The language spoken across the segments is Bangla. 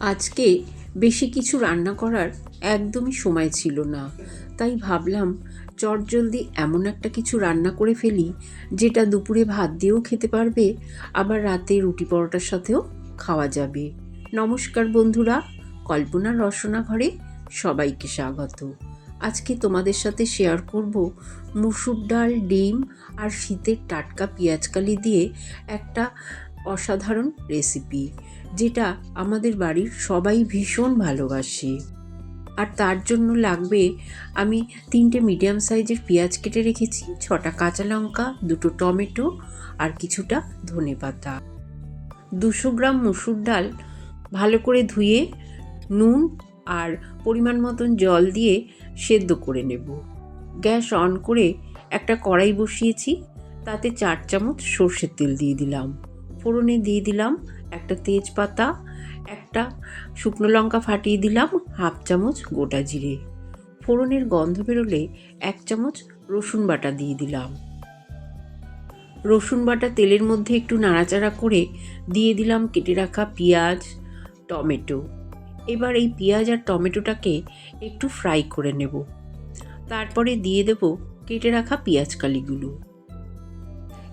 আজকে বেশি কিছু রান্না করার একদমই সময় ছিল না। তাই ভাবলাম, চটজলদি এমন একটা কিছু রান্না করে ফেলি, যেটা দুপুরে ভাত দিয়েও খেতে পারবে, আবার রাতে রুটি পরোটার সাথেও খাওয়া যাবে। নমস্কার বন্ধুরা কল্পনা রসনা ঘরে সবাইকে স্বাগত। আজকে তোমাদের সাথে শেয়ার করব মুসুর ডাল, ডিম আর শীতের টাটকা পেঁয়াজকালি দিয়ে একটা অসাধারণ রেসিপি যেটা আমাদের বাড়ির সবাই ভীষণ ভালোবাসে। আর তার জন্য লাগবে আমি তিনটে মিডিয়াম সাইজের পেঁয়াজ কেটে রেখেছি, ছটা কাঁচা লঙ্কা, দুটো টমেটো আর কিছুটা ধনে পাতা। দুশো গ্রাম মুসুর ডাল ভালো করে ধুয়ে, নুন আর পরিমাণ মতন জল দিয়ে সেদ্ধ করে নেব। গ্যাস অন করে একটা কড়াই বসিয়েছি, তাতে চার চামচ সর্ষের তেল দিয়ে দিলাম। ফোড়নে দিয়ে দিলাম একটা তেজপাতা, একটা শুকনো লঙ্কা ফাটিয়ে দিলাম হাফ চামচ গোটা জিরে। ফোড়নের গন্ধ বেরোলে এক চামচ রসুন বাটা দিয়ে দিলাম। রসুন বাটা তেলের মধ্যে একটু নাড়াচাড়া করে দিয়ে দিলাম কেটে রাখা পেঁয়াজ, টমেটো। এবার এই পেঁয়াজ আর টমেটোটাকে একটু ফ্রাই করে নেব। তারপরে দিয়ে দেব কেটে রাখা পেঁয়াজ কালিগুলো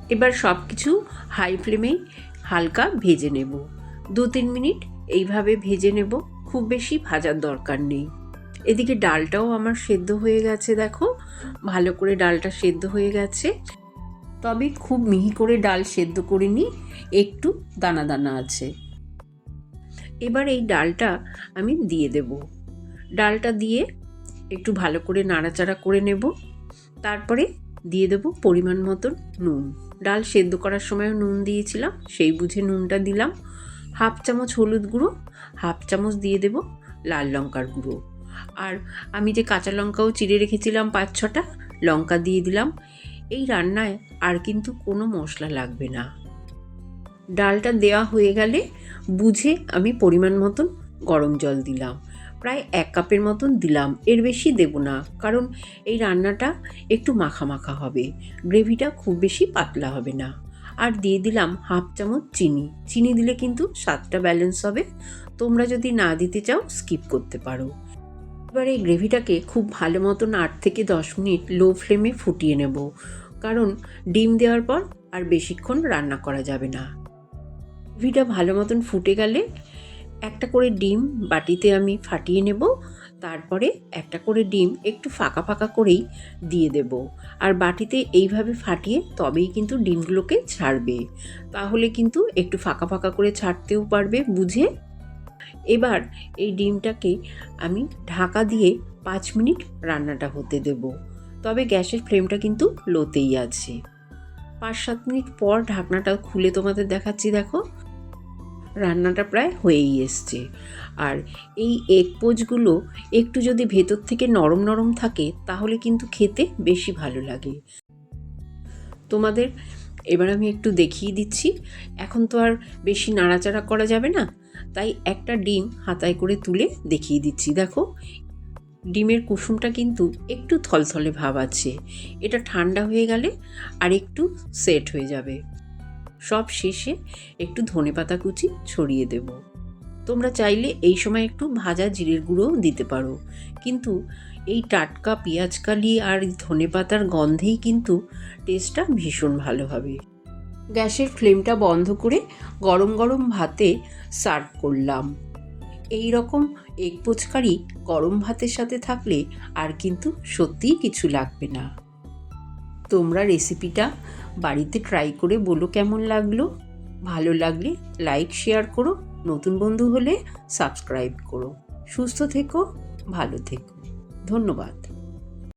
এবার সব কিছু হাই ফ্লেমে হালকা ভেজে নেব। দু তিন মিনিট এইভাবে ভেজে নেব, খুব বেশি ভাজার দরকার নেই। এদিকে ডালটাও আমার সেদ্ধ হয়ে গেছে, দেখো। ভালো করে ডালটা সেদ্ধ হয়ে গেছে। তবে খুব মিহি করে ডাল সেদ্ধ করিনি, একটু দানা দানা আছে। এবার এই ডালটা আমি দিয়ে দেব। ডালটা দিয়ে একটু ভালো করে নাড়াচাড়া করে নেব। তারপরে দিয়ে দেব পরিমাণ মতন নুন। ডাল সেদ্ধ করার সময়ও নুন দিয়েছিলাম, সেই বুঝে নুনটা দিলাম। হাফ চামচ হলুদ গুঁড়ো, হাফ চামচ দিয়ে দেব লাল লঙ্কার গুঁড়ো। আর আমি যে কাঁচা লঙ্কাও চিড়ে রেখেছিলাম পাঁচ ছটা, লঙ্কা দিয়ে দিলাম। এই রান্নায় আর কিন্তু কোনো মশলা লাগবে না। ডালটা দেওয়া হয়ে গেলে বুঝে আমি পরিমাণ মতন গরম জল দিলাম। প্রায় এক কাপের মতন দিলাম। এর বেশি দেব না, কারণ এই রান্নাটা একটু মাখা মাখা হবে। গ্রেভিটা খুব বেশি পাতলা হবে না। আর দিয়ে দিলাম হাফ চামচ চিনি। চিনি দিলে কিন্তু স্বাদটা ব্যালেন্স হবে। তোমরা যদি না দিতে চাও স্কিপ করতে পারো। এবার এই গ্রেভিটাকে খুব ভালো মতন আট থেকে দশ মিনিট লো ফ্লেমে ফুটিয়ে নেব। কারণ ডিম দেওয়ার পর আর বেশিক্ষণ রান্না করা যাবে না। গ্রেভিটা ভালো মতন ফুটে গেলে একটা করে ডিম বাটিতে আমি ফাটিয়ে নেব, তারপরে একটা করে ডিম একটু ফাঁকা ফাঁকা করেই দিয়ে দেব। আর বাটিতে এইভাবে ফাটিয়ে তবেই কিন্তু ডিমগুলোকে ছাড়বে। তাহলে কিন্তু একটু ফাঁকা ফাঁকা করে ছাড়তেও পারবে, বুঝে? এবার এই ডিমটাকে আমি ঢাকা দিয়ে পাঁচ মিনিট রান্নাটা হতে দেব। তবে গ্যাসের ফ্লেমটা কিন্তু লোতেই আছে। পাঁচ সাত মিনিট পর ঢাকনাটা খুলে তোমাদের দেখাচ্ছি, দেখো। রান্নাটা প্রায় হয়েই এসছে। আর এই এগ পোচগুলো একটু যদি ভেতর থেকে নরম নরম থাকে, তাহলে কিন্তু খেতে বেশি ভালো লাগে। তোমাদের, এবার আমি একটু দেখিয়ে দিচ্ছি। এখন তো আর বেশি নাড়াচাড়া করা যাবে না, তাই একটা ডিম হাতায় করে তুলে দেখিয়ে দিচ্ছি। দেখো, ডিমের কুসুমটা কিন্তু একটু থলথলে ভাব আছে। এটা ঠান্ডা হয়ে গেলে আর একটু সেট হয়ে যাবে। সব শেষে একটু ধনে পাতা কুচি ছড়িয়ে দেব। তোমরা চাইলে এই সময় একটু ভাজা জিরের গুঁড়োও দিতে পারো। কিন্তু এই টাটকা পেঁয়াজকালি আর ধনে পাতার গন্ধেই কিন্তু টেস্টটা ভীষণ ভালো হবে। গ্যাসের ফ্লেমটা বন্ধ করে গরম গরম ভাতে সার্ভ করলাম। এই রকম এগ পোচকারি গরম ভাতের সাথে থাকলে আর কিন্তু সত্যিই কিছু লাগবে না। তোমরা রেসিপিটা বাড়িতে ট্রাই করে বলো কেমন লাগল। ভালো লাগলে লাইক শেয়ার করো। নতুন বন্ধু হলে সাবস্ক্রাইব করো। সুস্থ থেকো, ভালো থেকো। ধন্যবাদ।